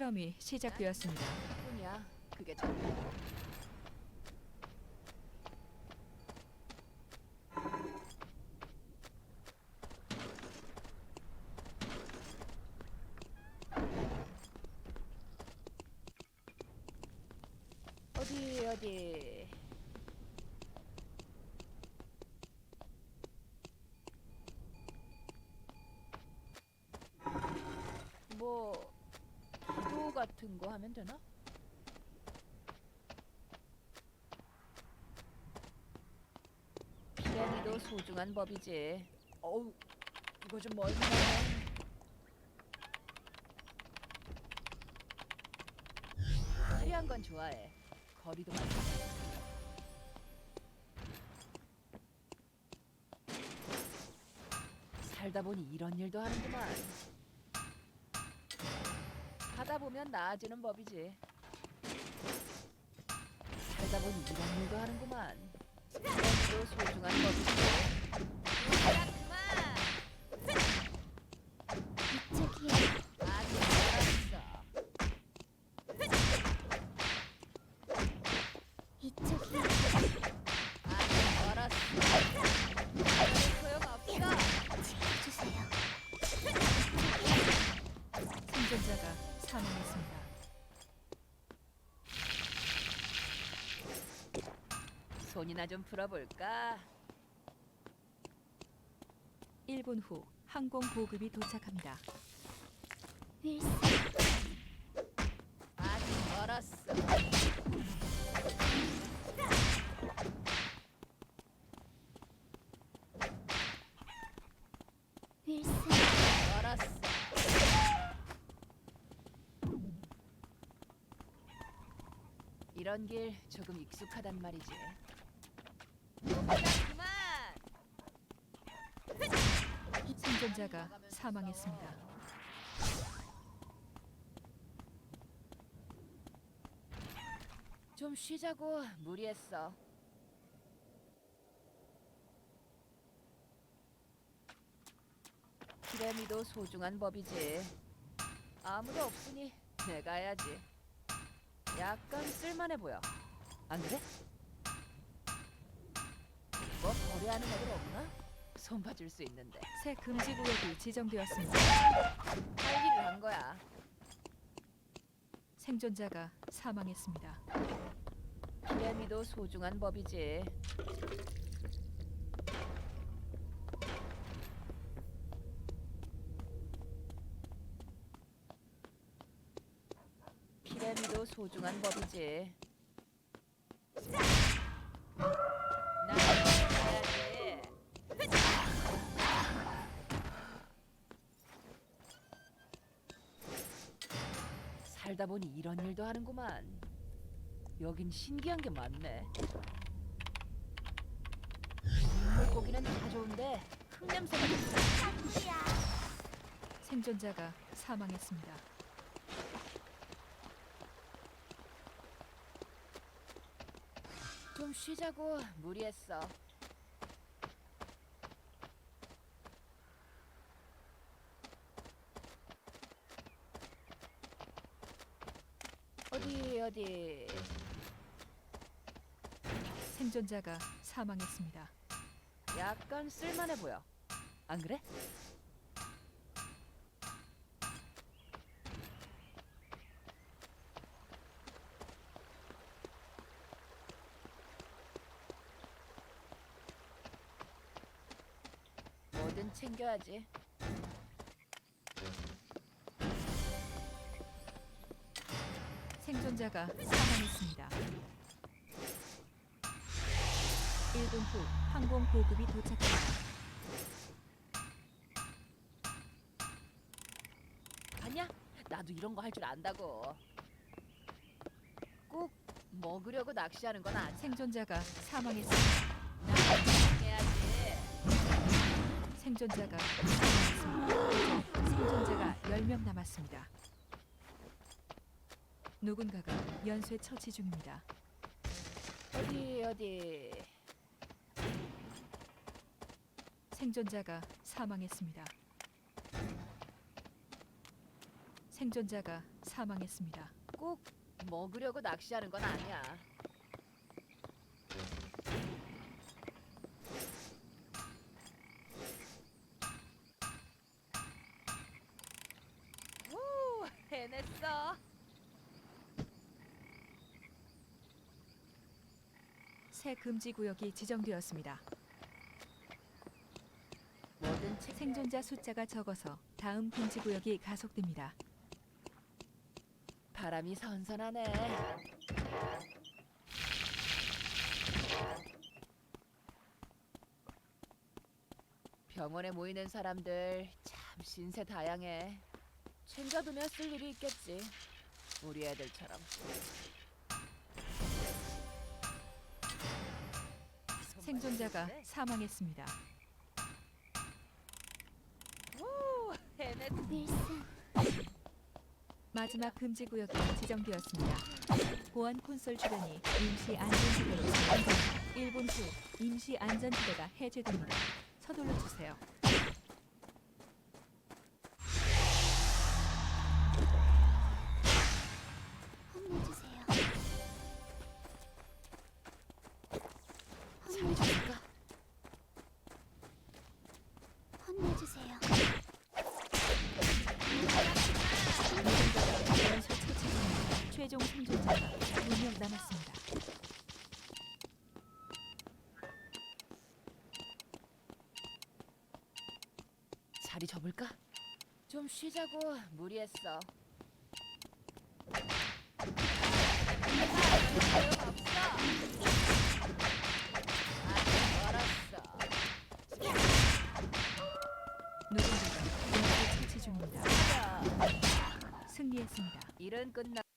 실험이 시작되었습니다. 뿐이야. 그게 전부. 어디 어디 뭐 기도 같은 거 하면 되나? 피라미도 소중한 법이지. 어우, 이거 좀 멀리 나네. 화려한 건 좋아해. 거리도 많고. 살다 보니 이런 일도 하는구만. 보면 나아지는 법이지. 살다 보니 이런 일도 하는구만. 이것도 소중한 법이지. 야, 그만! 이쪽이야. 아직 알았어. 이쪽이야. 아직 알았어. 소용없어. 지켜주세요. 생존자가 사망했습니다. 손이나 좀 풀어볼까? 1분 후 항공 보급이 도착합니다. 윌슨. 아직 멀었어. 윌슨. 멀었어. 이런 길 조금 익숙하단 말이지. 생존자가 사망했습니다. 좀 쉬자고 무리했어. 피라미도 소중한 법이지. 아무도 없으니 내가 해야지. 약간 쓸만해 보여. 안 그래? 뭐 거래하는 애들 없나? 손 봐줄 수 있는데 새 금지 구역이 지정되었습니다. 할 일을 한 거야. 생존자가 사망했습니다. 피라미도 소중한 법이지. 피라미도 소중한 법이지. 나 해야지. 살다 보니 이런 일도 하는구만. 여긴 신기한 게 많네. 물고기는 다 좋은데 흙냄새가 좀 생존자가 사망했습니다. 좀 쉬자고 무리했어. 어디 어디 생존자가 사망했습니다. 약간 쓸만해 보여. 안 그래? 뭐든 챙겨야지. 생존자가 사망했습니다. 1분 후 항공 보급이 도착합니다. 아니야? 나도 이런 거 할 줄 안다고. 꼭 먹으려고 낚시하는 건 아니야. 생존자가 사망했습니다. 생존자가 사망했습니다. 생존자가 10명 남았습니다. 누군가가 연쇄 처치 중입니다. 어디 어디. 생존자가 사망했습니다. 생존자가 사망했습니다. 꼭 먹으려고 낚시하는 건 아니야. 오, 해냈어. 새 금지 구역이 지정되었습니다. 뭐든 챙겨. 생존자 숫자가 적어서 다음 금지 구역이 가속됩니다. 바람이 선선하네. 병원에 모이는 사람들 참 신세 다양해. 챙겨두면 쓸 일이 있겠지. 우리 애들처럼. 생존자가 사망했습니다. 오, 마지막 금지 구역이 지정되었습니다. 보안 콘솔 주변이 임시 안전지대로 지정됩니다. 1분 후 임시 안전지대가 해제됩니다. 서둘러 주세요. 최종 생존자가 2명 남았습니다. 자리 접을까? 좀 쉬자고 무리했어. 누군가가 연쇄 처치 중입니다. 승리했습니다. 일은 끝나.